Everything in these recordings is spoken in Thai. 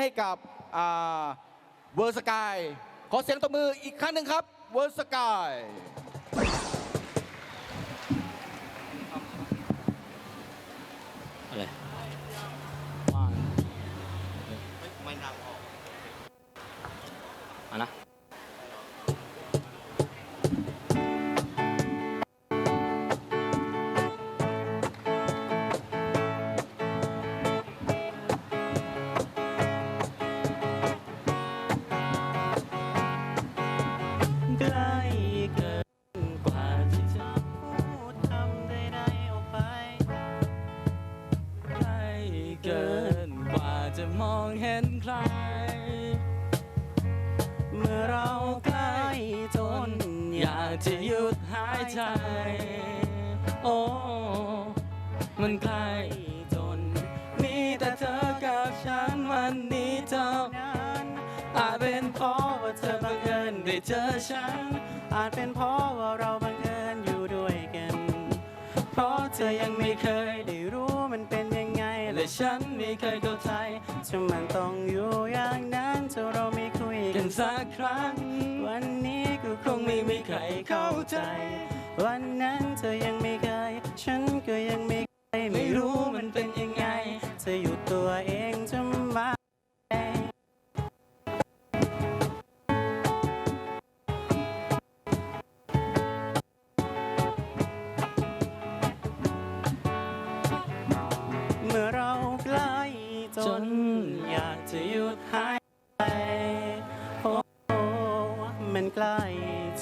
ให้กับเวอร์สกายขอเสียงตบมืออีกครั้งหนึ่งครับเวอร์สกาย อยากจะหยุดหายใจ โอ้ มันใกล้จน มีแต่เธอกับฉันวันนี้เท่านั้นอาจเป็นเพราะว่าเธอบังเอิญได้เจอฉัน อาจเป็นเพราะว่าเราบังเอิญอยู่ด้วยกัน เพราะเธอยังไม่เคยได้รู้มันเป็นยังไง และฉันไม่เคยเข้าใจจะมันต้องอยู่อย่างนั้นถ้าเราไม่คุยกันสักครั้งวันนี้ เข้าใจ วันนั้นเธอยังไม่เคย ฉันก็ยังไม่เคยไม่รู้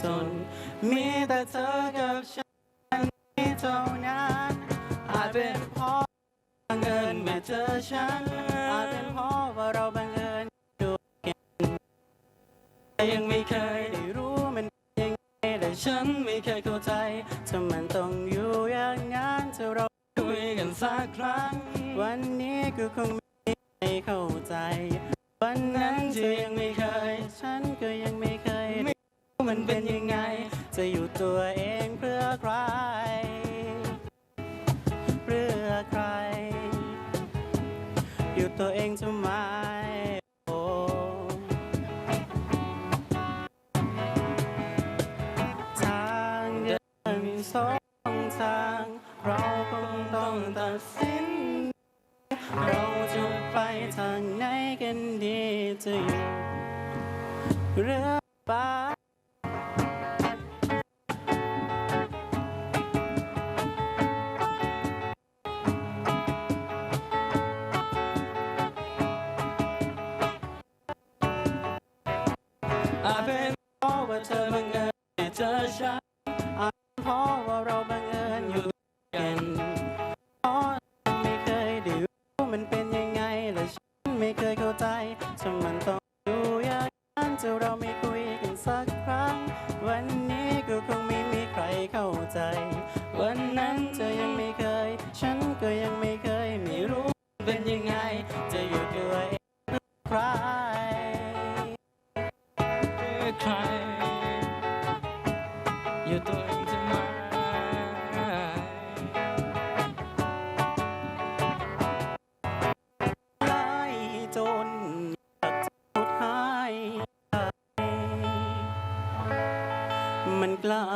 จน มีแต่เธอกับฉันที่เท่านั้นอาจเป็นเพราะบังเอิญมาเจอฉันอาจเป็นเพราะว่าเราบังเอิญอยู่กันแต่ยังไม่เคยได้รู้มันยังไงแต่ฉันไม่เคยเข้าใจถ้ามันต้องอยู่อย่างนั้นถ้าเราคุยกันสักครั้ง วันนี้ก็คงไม่เข้าใจ วันนั้นเธอยังไม่เคย ฉันก็ยังไม่เคย คงต้องตัดสิน เราจะไปทางไหนกันดีจะอยู่หรือไปอาจเป็นเพราะว่าเธอบังเอิญเจอฉัน สักครั้ง วันนี้ก็คงไม่มีใครเข้าใจ วันนั้นเธอยังไม่เคย ฉันก็ยังไม่เคยไม่รู้เป็นยังไง จะอยู่ด้วยใครใคร ใกล้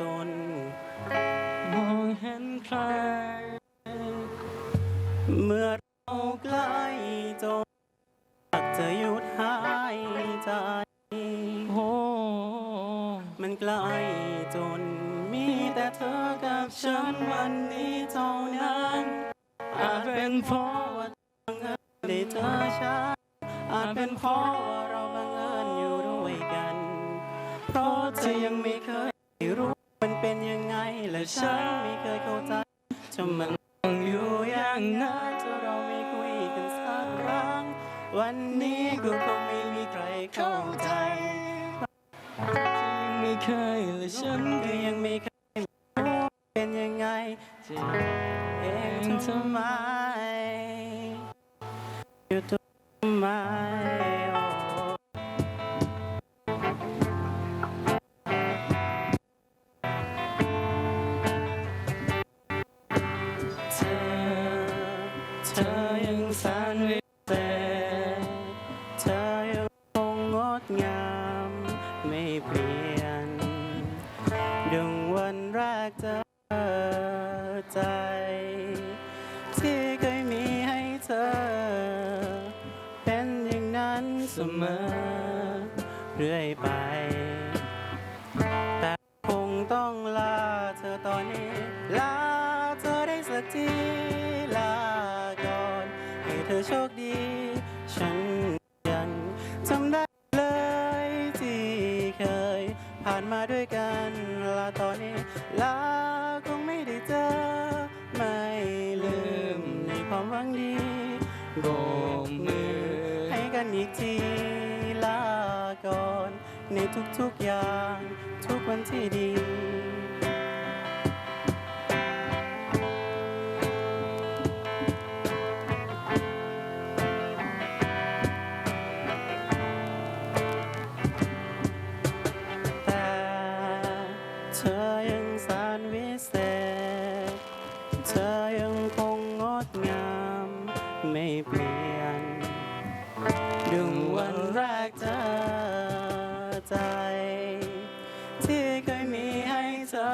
จน มองเห็นใคร เมื่อเราใกล้จนอยากจะหยุดหายใจ โอ้ มันใกล้จน มีแต่เธอกับฉันวันนี้เท่านั้นอาจเป็นเพราะว่าบังเอิญได้เจอฉันอาจเป็นเพราะ ก็คงไม่มีใครเข้าใจยังไม่เคยและฉันก็ยังไม่เคยรู้เป็นยังไงจะเองทำไมอยู่ทำไมโอ้เธอเธอยังแสนวิ ดงามไม่เปลี่ยนดวงวันแรกเจอใจ ที่เคยมีให้เธอ เป็นอย่างนั้นเสมอ เรื่อยไป แต่คงต้องลาเธอตอนนี้ ลาเธอได้สักที กันอีกทีลาก่อน ในทุกๆอย่าง ทุกวันที่ดี ดึงวันแรกเจอใจที่เคยมีให้เธอ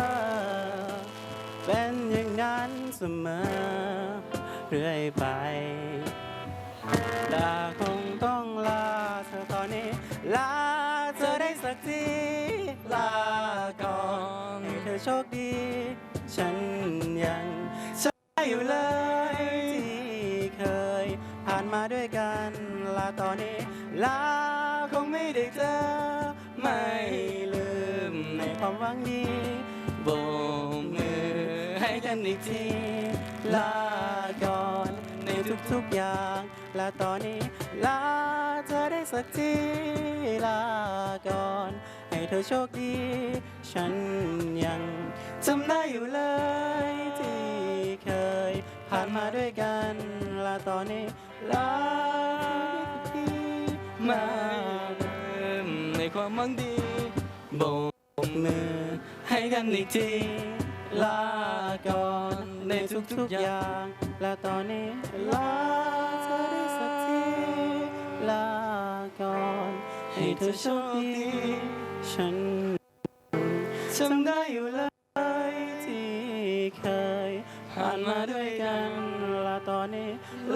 เป็นอย่างนั้นเสมอเรื่อยไป กันลาตอนนี้ลาคงไม่ได้เจอ ไม่ลืมในความหวังดีโบกมือให้กันอีกทีลาก่อนในทุกๆอย่างลาตอนนี้ลาเธอได้สักทีลาก่อนให้เธอโชคดี ฉันยังจำได้อยู่เลยที่เคยผ่านมาด้วยกันลาตอนนี้ลา มหวังดีโบกมือให้กันอีกทีลาก่อนในทุกๆอย่าง และตอนนี้ลาเธอได้สักทีลาก่อนให้เธอโชคดีฉันจำได้อยู่แล้ว